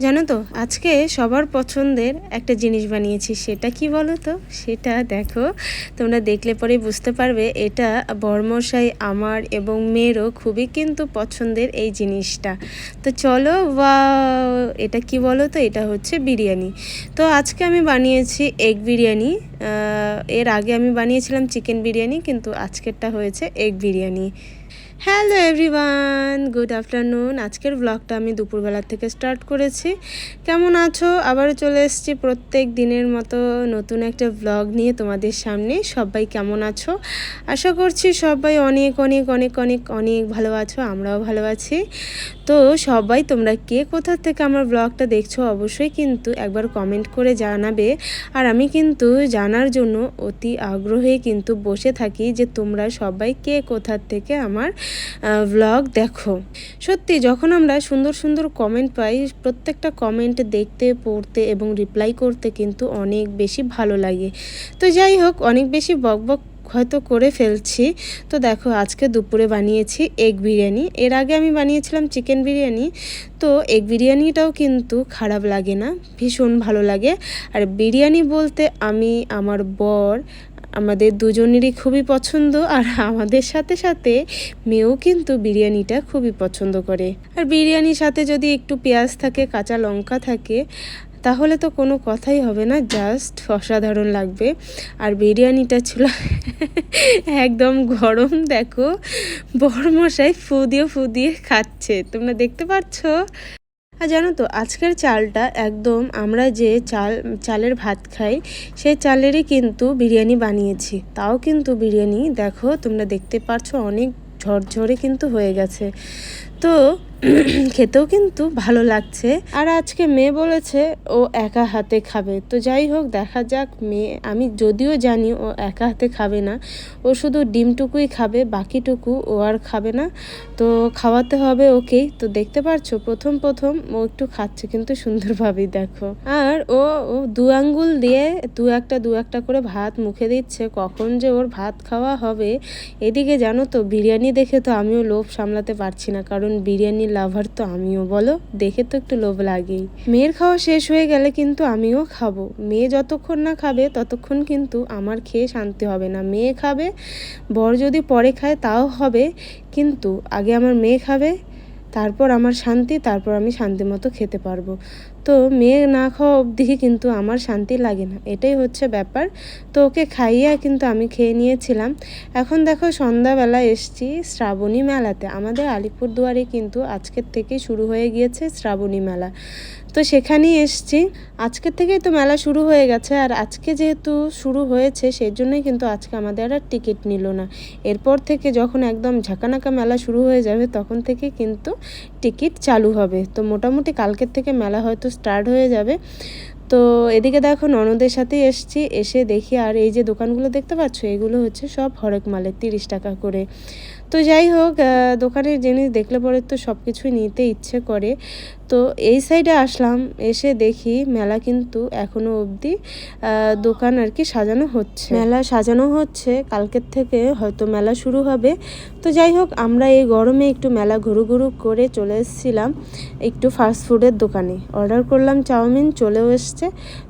জানো তো, আজকে সবার পছন্দের একটা জিনিস বানিয়েছি, সেটা কি বলো তো? সেটা দেখো, তোমরা দেখলে পরে বুঝতে পারবে, এটা বর্মশাই আমার এবং মেয়েরও খুবই কিন্তু পছন্দের এই জিনিসটা। তো চলো বা এটা কি বলো তো? এটা হচ্ছে বিরিয়ানি। তো আজকে আমি বানিয়েছি এগ বিরিয়ানি। এর আগে আমি বানিয়েছিলাম চিকেন বিরিয়ানি, কিন্তু আজকেরটা হয়েছে egg biryani. Hello everyone good afternoon আজকের ব্লগটা আমি দুপুরবেলা থেকে স্টার্ট করেছি। কেমন আছো? আবারও চলে এসেছি প্রত্যেক দিনের মতো নতুন একটা ব্লগ নিয়ে তোমাদের সামনে। সবাই কেমন আছো? আশা করছি সবাই অনেক অনেক অনেক অনেক অনেক ভালো আছো, আমরাও ভালো আছি। তো সবাই, তোমরা কে কোথা থেকে আমার ব্লগটা দেখছ অবশ্যই কিন্তু একবার কমেন্ট করে জানাবে। আর আমি কিন্তু জানার জন্য অতি আগ্রহে কিন্তু বসে থাকি যে তোমরা সবাই কে কোথার থেকে আমার ব্লগ দেখো। সত্যি, যখন আমরা সুন্দর সুন্দর কমেন্ট পাই, প্রত্যেকটা কমেন্ট দেখতে, পড়তে এবং রিপ্লাই করতে কিন্তু অনেক বেশি ভালো লাগে। তো যাই হোক, অনেক বেশি বকবক হয়তো করে ফেলছি। তো দেখো, আজকে দুপুরে বানিয়েছি এগ বিরিয়ানি। এর আগে আমি বানিয়েছিলাম চিকেন বিরিয়ানি। তো এগ বিরিয়ানিটাও কিন্তু খারাপ লাগে না, ভীষণ ভালো লাগে। আর বিরিয়ানি বলতে আমি, আমার বর, আমাদের দুজনেরই খুবই পছন্দ। আর আমাদের সাথে সাথে মেয়েও কিন্তু বিরিয়ানিটা খুবই পছন্দ করে। আর বিরিয়ানির সাথে যদি একটু পেঁয়াজ থাকে, কাঁচা লঙ্কা থাকে তাহলে তো কোনো কথাই হবে না জাস্ট অসাধারণ লাগবে। আর বিরিয়ানিটা ছিল একদম গরম, দেখো। বড়মশাই ফু দিয়ে ফু দিয়ে খাচ্ছে, তোমরা দেখতে পাচ্ছ? আর জানো তো, আজকের চালটা একদম আমরা যে চাল, চালের ভাত খাই সেই চালেরই কিন্তু বিরিয়ানি বানিয়েছি। তাও কিন্তু বিরিয়ানি, দেখো, তোমরা দেখতে পাচ্ছ, অনেক ঝরঝরে কিন্তু হয়ে গেছে। তো খেতেও কিন্তু ভালো লাগছে। আর আজকে মেয়ে বলেছে, ও একা হাতে খাবে। তো যাই হোক, দেখা যাক মেয়ে, আমি যদিও জানি ও একা হাতে খাবে না। ও শুধু ডিমটুকুই খাবে, বাকিটুকু ও আর খাবে না। তো খাওয়াতে হবে ওকেই তো দেখতে পারছ, প্রথম প্রথম ও একটু খাচ্ছে, কিন্তু সুন্দরভাবেই দেখো। আর ও ও দু আঙ্গুল দিয়ে দু একটা দু একটা করে ভাত মুখে দিচ্ছে। কখন যে ওর ভাত খাওয়া হবে। এদিকে জানো তো, বিরিয়ানি দেখে তো আমিও লোভ সামলাতে পারছি না। কারণ বিরিয়ানি লাভার তো আমিও, বলো? দেখে তো একটু লোভ লাগেই। মেয়ের খাওয়া শেষ হয়ে গেলে কিন্তু আমিও খাব। মেয়ে যতক্ষণ না খাবে, ততক্ষণ কিন্তু আমার খেয়ে শান্তি হবে না। মেয়ে খাবে, বর যদি পরে খায়, তাও হবে। কিন্তু আগে আমার মেয়ে খাবে তারপর আমার শান্তি, তারপর আমি শান্তি মতো খেতে পারব। তো মেয়ে না খাওয়া অবধি কিন্তু আমার শান্তি লাগে না। এটাই হচ্ছে ব্যাপার। তো ওকে খাইয়ে কিন্তু আমি খেয়ে নিয়েছিলাম। এখন দেখো সন্ধ্যাবেলা এসছি শ্রাবণী মেলাতে। আমাদের আলিপুরদুয়ারে কিন্তু আজকের থেকে শুরু হয়ে গিয়েছে শ্রাবণী মেলা। তো সেখানেই এসছি। আজকের থেকেই তো মেলা শুরু হয়ে গেছে। আর আজকে যেহেতু শুরু হয়েছে সেই জন্যই কিন্তু আজকে আমাদের আর টিকিট নিল না। এরপর থেকে যখন একদম ঝাঁকানাকা মেলা শুরু হয়ে যাবে, তখন থেকে কিন্তু টিকিট চালু হবে। তো মোটামুটি কালকের থেকে মেলা হয়তো স্টার্ট হয়ে যাবে। তো এদিকে দেখো ননদের সাথেই এসছি, এসে দেখি আর এই যে দোকানগুলো দেখতে পাচ্ছ, এগুলো হচ্ছে সব হরেক মালের তিরিশ টাকা করে। তো যাই হোক দোকানের জিনিস দেখলে পরে তো সব কিছুই নিতে ইচ্ছে করে। তো এই সাইডে আসলাম, এসে দেখি মেলা কিন্তু এখনও অবধি দোকান আর কি সাজানো হচ্ছে। মেলা সাজানো হচ্ছে, কালকের থেকে হয়তো মেলা শুরু হবে। তো যাই হোক, আমরা এই গরমে একটু মেলা ঘুরু ঘুরু করে চলে এসেছিলাম একটু ফাস্ট ফুডের দোকানে। অর্ডার করলাম চাউমিন, চলেও এসছে।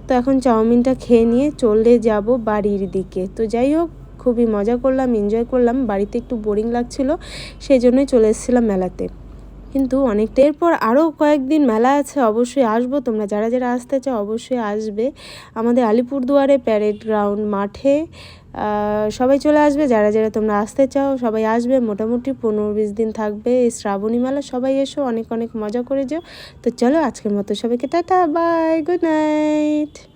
তো এখন চাউমিনটা খেয়ে নিয়ে চলে যাব বাড়ির দিকে। তো যাই হোক, খুবই মজা করলাম এনজয় করলাম। বাড়িতে একটু বোরিং লাগছিল, সেই জন্যই চলে এসেছিলাম মেলাতে। কিন্তু অনেকটা। এরপর আরও কয়েকদিন মেলা আছে, অবশ্যই আসব। তোমরা যারা যারা আসতে চাও, অবশ্যই আসবে। আমাদের আলিপুরদুয়ারে প্যারেড গ্রাউন্ড মাঠে সবাই চলে আসবে। যারা যারা তোমরা আসতে চাও, সবাই আসবে। মোটামুটি পনেরো বিশ দিন থাকবে। এই শ্রাবণী মেলা, সবাই এসো, অনেক অনেক মজা করে যাও। তো চলো, আজকের মতো সবাইকে টাটা বাই গুড নাইট